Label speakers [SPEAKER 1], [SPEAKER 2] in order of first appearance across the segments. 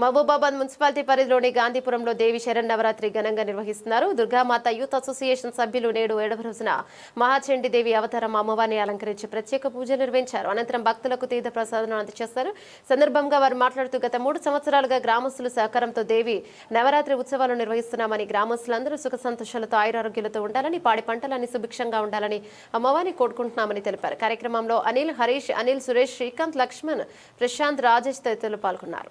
[SPEAKER 1] Mahabubabad municipality పరిధిలోని గాంధీపురంలో దేవి శరణ్ నవరాత్రి ఘనంగా నిర్వహిస్తున్నారు. దుర్గామాత యూత్ అసోసియేషన్ సభ్యులు నేడు ఏడవ రోజున మహాచండి దేవి అవతారం అమ్మవారిని అలంకరించి ప్రత్యేక పూజలు నిర్వహించారు. అనంతరం భక్తులకు తీర్థ ప్రసాదం అందజేస్తారు సందర్భంగా వారు మాట్లాడుతూ గత మూడు సంవత్సరాలుగా గ్రామస్తుల సహకారంతో దేవి నవరాత్రి ఉత్సవాలు నిర్వహిస్తున్నామని గ్రామస్తులందరూ సుఖ సంతోషాలతో ఆయురారోగ్యాలతో ఉండాలని పాడి పంటలన్నీ సుభిక్షంగా ఉండాలని అమ్మవారిని కోరుకుంటున్నామని తెలిపారు. కార్యక్రమంలో అనిల్ హరీష్ అనిల్ సురేష్ శ్రీకాంత్ లక్ష్మణ్ ప్రశాంత్ రాజేష్ తదితరులు పాల్గొన్నారు.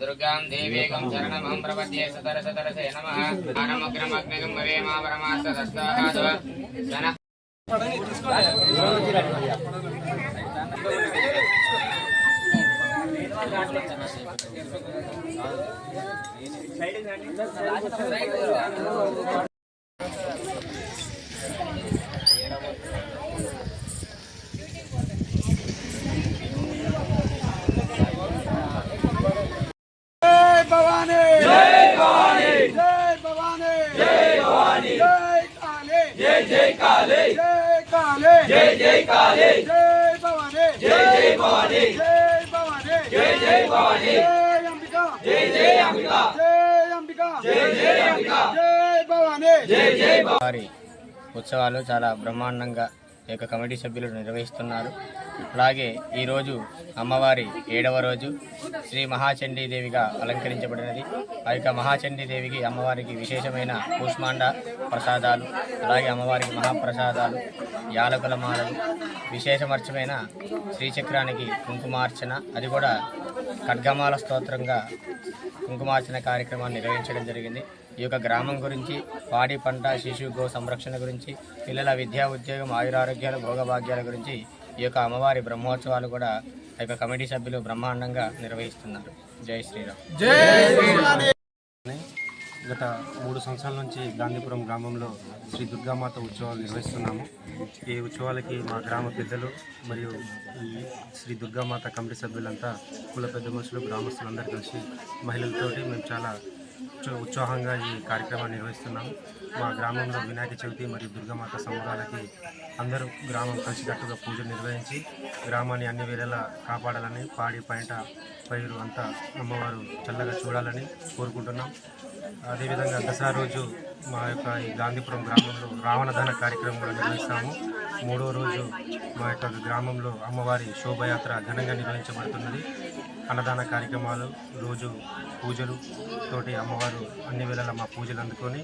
[SPEAKER 2] దుర్గాం దేవీకం శరణమహం ప్రపద్యే సతరస తరసే నమః ఆనమగ్రమగ్నగం భవేమా పరమాస్తదస్తాః జన
[SPEAKER 3] జై భవానీ జై భవానీ జై భవానీ జై భవానీ జై కాళీ జై జై కాళీ జై కాళీ జై జై కాళీ జై భవానీ. జై జై భవానీ. జై భవానీ. జై జై భవానీ. జై అంబిక. జై జై అంబిక. జై అంబిక. జై జై అంబిక. జై భవానీ. జై జై
[SPEAKER 2] వారి ఉత్సవాలు చాలా బ్రహ్మాండంగా యొక్క కమిటీ సభ్యులు నిర్వహిస్తున్నారు. అలాగే ఈరోజు అమ్మవారి ఏడవ రోజు శ్రీ మహాచండీ దేవిగా అలంకరించబడినది. ఆ యొక్క మహాచండీ దేవికి అమ్మవారికి విశేషమైన కూష్మాండ ప్రసాదాలు అలాగే అమ్మవారికి మహాప్రసాదాలు యాలకుల మాలలు విశేషమర్చమైన శ్రీచక్రానికి కుంకుమార్చన అది కూడా ఖడ్గమాల స్తోత్రంగా కుంకుమార్చన కార్యక్రమాన్ని నిర్వహించడం జరిగింది. ఈ యొక్క గ్రామం గురించి పాడి పంట శిశు గో సంరక్షణ గురించి పిల్లల విద్యా ఉద్యోగం ఆయురారోగ్యాలు భోగభాగ్యాల గురించి ఈ యొక్క అమ్మవారి బ్రహ్మోత్సవాలు కూడా ఆ యొక్క కమిటీ సభ్యులు బ్రహ్మాండంగా నిర్వహిస్తున్నారు. జై శ్రీరామ్.
[SPEAKER 4] గత మూడు సంవత్సరాల నుంచి గాంధీపురం గ్రామంలో శ్రీ దుర్గామాత ఉత్సవాలు నిర్వహిస్తున్నాము. ఈ ఉత్సవాలకి మా గ్రామ పెద్దలు మరియు ఈ శ్రీ దుర్గామాత కమిటీ సభ్యులంతా కుల పెద్ద మనుషులు గ్రామస్తులందరూ కలిసి మహిళలతోటి మేము చాలా ఉత్సాహంగా ఈ కార్యక్రమాన్ని నిర్వహిస్తున్నాం. మా గ్రామంలో వినాయక చవితి మరియు దుర్గామాత సంబరాలకి అందరూ గ్రామం కలిసికట్టుగా పూజలు నిర్వహించి గ్రామాన్ని అన్ని వేళలా కాపాడాలని పాడి పంట పైరు అంతా అమ్మవారు చల్లగా చూడాలని కోరుకుంటున్నాం. అదేవిధంగా దసరా రోజు మా యొక్క ఈ గాంధీపురం గ్రామంలో రావణదాన కార్యక్రమం కూడా నిర్వహిస్తాము. మూడో రోజు మా యొక్క గ్రామంలో అమ్మవారి శోభయాత్ర ఘనంగా నిర్వహించబడుతున్నది. అన్నదాన కార్యక్రమాలు రోజు పూజలు తోటి అమ్మవారు అన్ని వేళల మా పూజలు అందుకొని